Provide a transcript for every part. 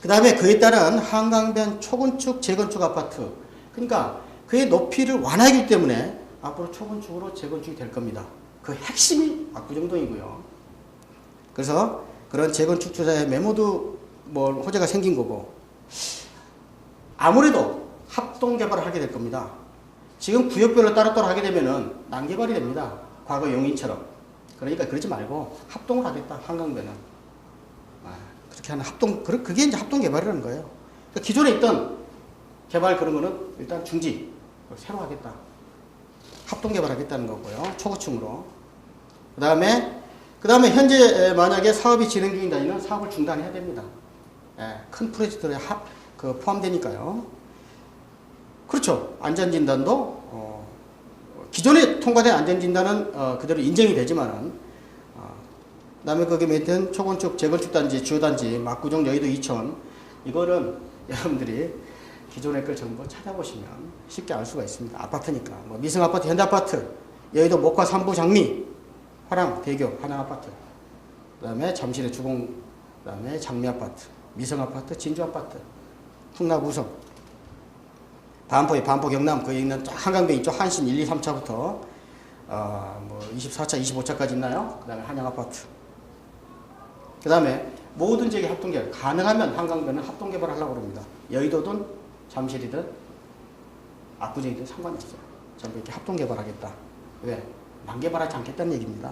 그 다음에 그에 따른 한강변 초건축, 재건축 아파트. 그러니까 그의 높이를 완화하기 때문에 앞으로 초건축으로 재건축이 될 겁니다. 그 핵심이 압구정동이고요. 그래서 그런 재건축 투자에 메모도 뭐 호재가 생긴 거고 아무래도 합동 개발을 하게 될 겁니다. 지금 구역별로 따로따로 하게 되면은 난개발이 됩니다. 과거 용인처럼. 그러니까 그러지 말고 합동을 하겠다. 한강변은. 아, 그렇게 하는 합동 그- 그게 이제 합동 개발이라는 거예요. 그러니까 기존에 있던 개발 그런 거는 일단 중지 새로 하겠다. 합동 개발하겠다는 거고요. 초고층으로. 그 다음에 그 다음에 현재 에, 만약에 사업이 진행 중이다 이는 사업을 중단해야 됩니다. 예, 큰 프로젝트에 하, 그 포함되니까요. 그렇죠. 안전진단도 어, 기존에 통과된 안전진단은 어, 그대로 인정이 되지만은 어, 그 다음에 거기에 met은 초건축 재건축 단지 주요 단지 막구정 여의도 이천 이거는 여러분들이 기존의 걸 전부 찾아보시면 쉽게 알 수가 있습니다. 아파트니까 뭐 미성 아파트, 현대 아파트, 여의도 목화 삼부 장미, 화랑 대교 하나 아파트, 그 다음에 잠실의 주공, 그 다음에 장미 아파트, 미성 아파트, 진주 아파트, 풍락 우성, 반포의 반포 경남 거기 있는 쫙 한강변 이쪽 한신 1, 2, 3차부터 어 뭐 24차, 25차까지 있나요? 그 다음에 한양 아파트. 그 다음에 모든 지역의 합동 개발 가능하면 한강변은 합동 개발하려고 합니다. 여의도든 잠실이든 압구정이든 상관이 없어요. 전부 이렇게 합동 개발하겠다. 왜? 난개발하지 않겠다는 얘기입니다.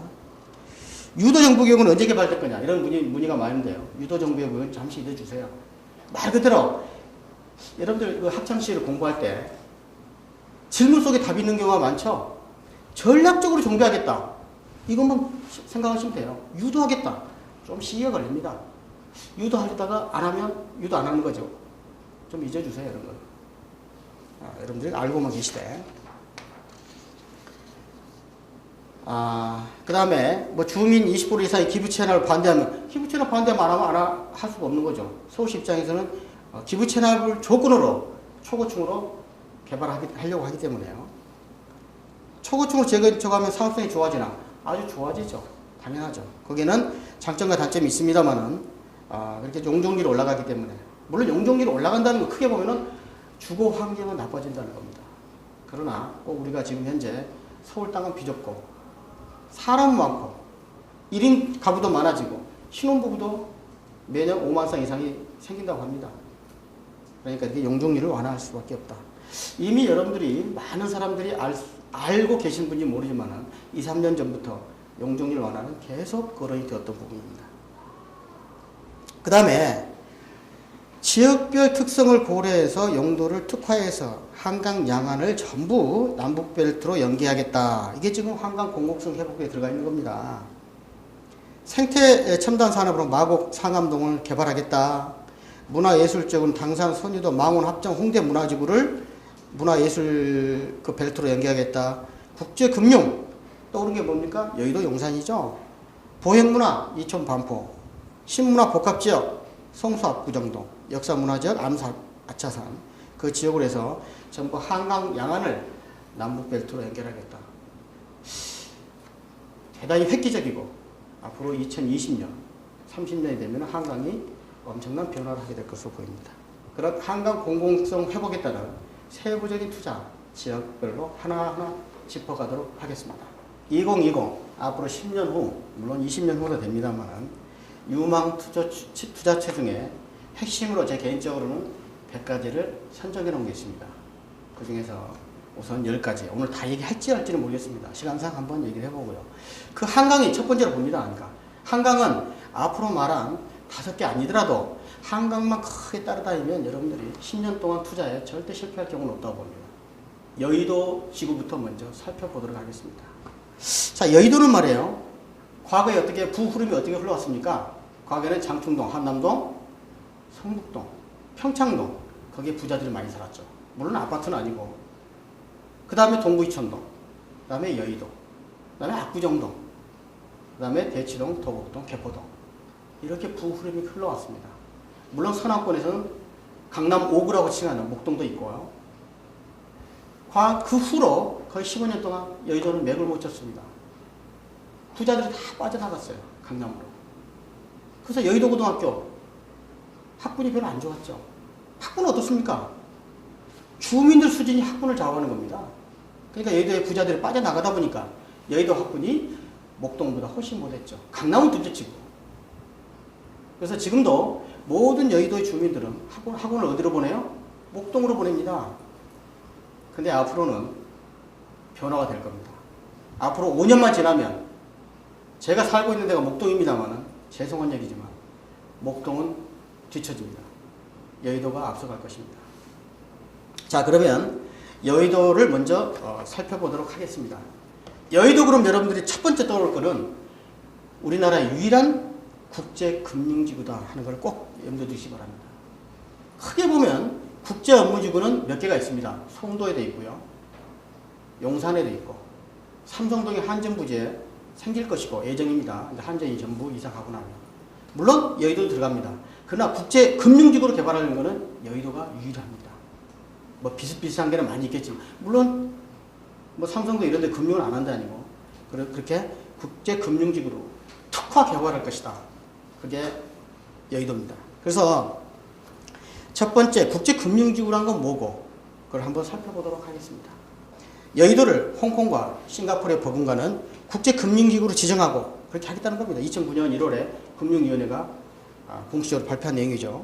유도정부구역은 언제 개발될 거냐 이런 문의, 문의가 많은데요. 유도정부구역은 잠시 잊어주세요. 말 그대로 여러분들 그 학창시를 공부할 때 질문 속에 답이 있는 경우가 많죠. 전략적으로 정비하겠다. 이것만 시- 생각하시면 돼요. 유도하겠다. 좀 시기가 걸립니다. 유도하려다가 안 하면 유도 안 하는 거죠. 좀 잊어주세요, 거. 아, 여러분들이 알고만 계시대. 아, 그 다음에 뭐 주민 20% 이상의 기부 채널을 반대하면 기부 채널 반대하면 안 하면 안 하- 할 수가 없는 거죠. 서울시 입장에서는 어, 기부 채널을 조건으로 초고층으로 개발하려고 하기 때문에요. 초고층으로 재건축하면 사업성이 좋아지나? 아주 좋아지죠. 당연하죠. 거기는 장점과 단점이 있습니다만은 아, 그렇게 용적률이 올라가기 때문에 물론 용적률이 올라간다는 거 크게 보면은 주거 환경은 나빠진다는 겁니다. 그러나 꼭 우리가 지금 현재 서울 땅은 비좁고 사람 많고 1인 가구도 많아지고 신혼부부도 매년 5만 쌍 이상이 생긴다고 합니다. 그러니까 이게 용적률을 완화할 수밖에 없다. 이미 여러분들이 많은 사람들이 알, 수- 알고 계신 분이 모르지만은 2, 3년 전부터 용적률 완화는 계속 거론이 되었던 부분입니다. 그 다음에 지역별 특성을 고려해서 용도를 특화해서 한강 양안을 전부 남북벨트로 연계하겠다. 이게 지금 한강 공공성 회복에 들어가 있는 겁니다. 생태 첨단 산업으로 마곡 상암동을 개발하겠다. 문화예술적으로는 당산 선유도 망원 합정 홍대 문화지구를 문화예술 그 벨트로 연계하겠다. 국제금융 떠오르는 게 뭡니까? 여의도 용산이죠. 보행문화 이촌 반포, 신문화 복합지역 성수 압구정동, 역사문화지역 암사 아차산 그 지역으로 해서 전부 한강 양안을 남북벨트로 연결하겠다. 대단히 획기적이고 앞으로 2020년, 30년이 되면 한강이 엄청난 변화를 하게 될 것으로 보입니다. 그런 한강 공공성 회복에 따른 세부적인 투자 지역별로 하나하나 짚어가도록 하겠습니다. 2020 앞으로 10년 후 물론 20년 후도 됩니다만 유망 투자, 투자처 중에 핵심으로 제 개인적으로는 100가지를 선정해 놓은 게 있습니다. 그 중에서 우선 10가지 오늘 다 얘기할지 할지는 모르겠습니다. 시간상 한번 얘기를 해보고요. 그 한강이 첫 번째로 봅니다. 그러니까 한강은 앞으로 말한 다섯 개 아니더라도 한강만 크게 따라다니면 여러분들이 10년 동안 투자에 절대 실패할 경우는 없다고 봅니다. 여의도 지구부터 먼저 살펴보도록 하겠습니다. 자, 여의도는 말이에요. 과거에 어떻게 부흐름이 어떻게 흘러왔습니까? 과거에는 장충동, 한남동, 성북동, 평창동 거기에 부자들이 많이 살았죠. 물론 아파트는 아니고 그 다음에 동부 이천동, 그 다음에 여의도, 그 다음에 압구정동, 그 다음에 대치동, 도곡동, 개포동 이렇게 부흐름이 흘러왔습니다. 물론 서남권에서는 강남 5구라고 칭하는 목동도 있고요. 과- 그 후로 거의 15년 동안 여의도는 맥을 못 쳤습니다. 부자들이 다 빠져나갔어요. 강남으로. 그래서 여의도 고등학교 학군이 별로 안 좋았죠. 학군은 어떻습니까? 주민들 수준이 학군을 좌우하는 겁니다. 그러니까 여의도의 부자들이 빠져나가다 보니까 여의도 학군이 목동보다 훨씬 못했죠. 강남은 둘째치고. 그래서 지금도 모든 여의도의 주민들은 학원, 학원을 어디로 보내요? 목동으로 보냅니다. 근데 앞으로는 변화가 될 겁니다. 앞으로 5년만 지나면 제가 살고 있는 데가 목동입니다만은 죄송한 얘기지만 목동은 뒤처집니다. 여의도가 앞서갈 것입니다. 자 그러면 여의도를 먼저 어, 살펴보도록 하겠습니다. 여의도 그럼 여러분들이 첫 번째 떠올 거는 우리나라의 유일한 국제금융지구다 하는 걸 꼭 염두에 두시기 바랍니다. 크게 보면 국제 업무지구는 몇 개가 있습니다. 송도에도 있고요. 용산에도 있고 삼성동의 한전부지에 생길 것이고 예정입니다. 한전이 전부 이사가고 나면 물론 여의도 들어갑니다. 그러나 국제 금융지구로 개발하는 것은 여의도가 유일합니다. 뭐 비슷비슷한 게는 많이 있겠지만 물론 뭐 삼성도 이런 데 금융을 안 한다 아니고 그렇게 국제 금융지구로 특화 개발할 것이다. 그게 여의도입니다. 그래서 첫 번째 국제금융지구란 건 뭐고 그걸 한번 살펴보도록 하겠습니다. 여의도를 홍콩과 싱가포르에 버금가는 국제금융기구로 지정하고 그렇게 하겠다는 겁니다. 2009년 1월에 금융위원회가 아, 공식적으로 발표한 내용이죠.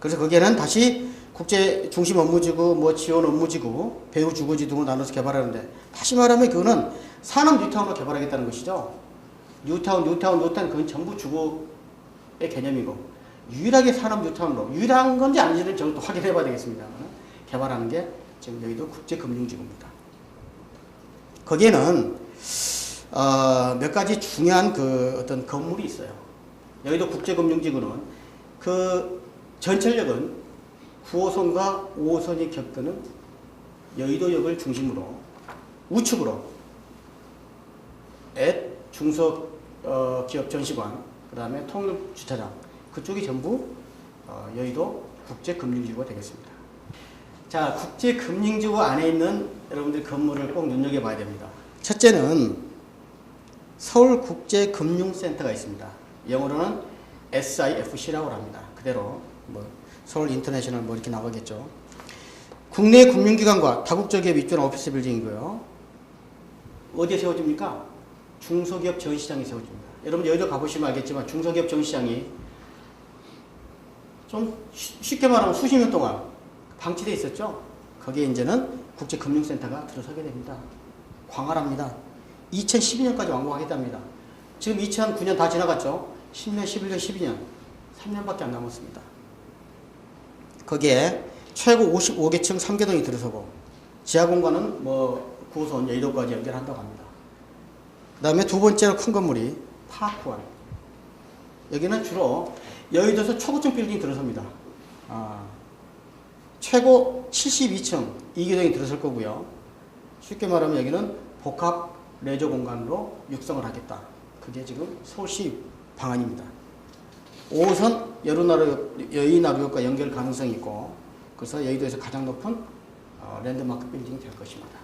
그래서 거기에는 다시 국제 중심 업무지구, 뭐 지원 업무지구, 배후 주거지 등으로 나눠서 개발하는데 다시 말하면 그거는 산업 뉴타운으로 개발하겠다는 것이죠. 뉴타운, 뉴타운, 뉴타운 그건 전부 주거의 개념이고 유일하게 산업 뉴타운으로 유일한 건지 아닌지는 저도 또 확인해 봐야 되겠습니다. 개발하는 게 지금 여의도 국제금융지구입니다. 거기에는 어, 몇 가지 중요한 그 어떤 건물이 있어요. 여의도 국제금융지구는 그 전철역은 9호선과 5호선이 겹드는 여의도역을 중심으로 우측으로 앱 중소 어, 기업 전시관 그 다음에 통일 주차장 그쪽이 전부 어, 여의도 국제금융지구가 되겠습니다. 자 국제금융지구 안에 있는 여러분들 건물을 꼭 눈여겨봐야 됩니다. 첫째는 서울국제금융센터가 있습니다. 영어로는 SIFC라고 합니다. 그대로 뭐 서울 인터내셔널 뭐 이렇게 나가겠죠. 국내 금융기관과 다국적 기업 입주한 오피스 빌딩이고요. 어디에 세워집니까? 중소기업 전시장에 세워집니다. 여러분 여의도 가보시면 알겠지만 중소기업 전시장이 좀 쉬- 쉽게 말하면 수십 년 동안 방치돼 있었죠. 거기에 이제는 국제금융센터가 들어서게 됩니다. 광활합니다. 2012년까지 완공하겠답니다. 지금 2009년 다 지나갔죠. 10년, 11년, 12년, 3년밖에 안 남았습니다. 거기에 최고 55개층 3개동이 들어서고 지하 공간은 뭐 9호선 여의도까지 연결한다고 합니다. 그 다음에 두 번째로 큰 건물이 파크원. 여기는 주로 여의도에서 초고층 빌딩이 들어섭니다. 아, 최고 72층 2개동이 들어설 거고요. 쉽게 말하면 여기는 복합 레저 공간으로 육성을 하겠다. 그게 지금 서울시 방안입니다. 5호선 여의나루, 여의나루역과 연결 가능성이 있고 그래서 여의도에서 가장 높은 어, 랜드마크 빌딩이 될 것입니다.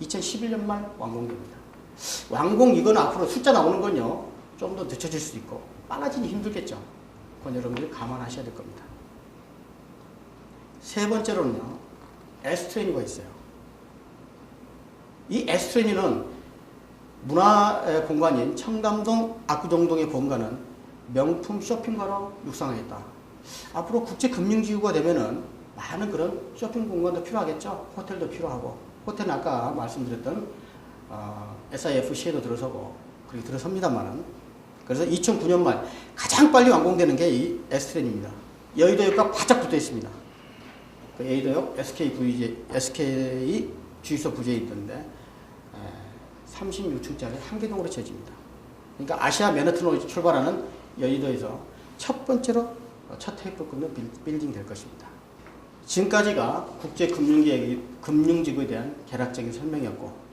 2011년 말 완공됩니다. 완공 이건 앞으로 숫자 나오는 건요 좀 더 늦춰질 수도 있고 빨라지기 힘들겠죠. 그건 여러분들이 감안하셔야 될 겁니다. 세 번째로는요 에스트레니가 있어요. 이 에스트레니는 문화 공간인 청담동 압구정동의 본가는 명품 쇼핑가로 육성하겠다. 앞으로 국제금융지구가 되면은 많은 그런 쇼핑 공간도 필요하겠죠. 호텔도 필요하고 호텔은 아까 말씀드렸던 어, SIFC에도 들어서고 그렇게 들어섭니다만은 그래서 2009년 말 가장 빨리 완공되는 게이 에스트렌입니다. 여의도역과 바짝 붙어 있습니다. 그 여의도역 SK 부지 SK 주유소 부지에 있던데 36층짜리 한계동으로 지어집니다. 그러니까 아시아 맨하튼으로 출발하는 여의도에서 첫 번째로 어, 첫 테이프 끊는 빌- 빌딩이 될 것입니다. 지금까지가 국제금융기획, 금융지구에 대한 개략적인 설명이었고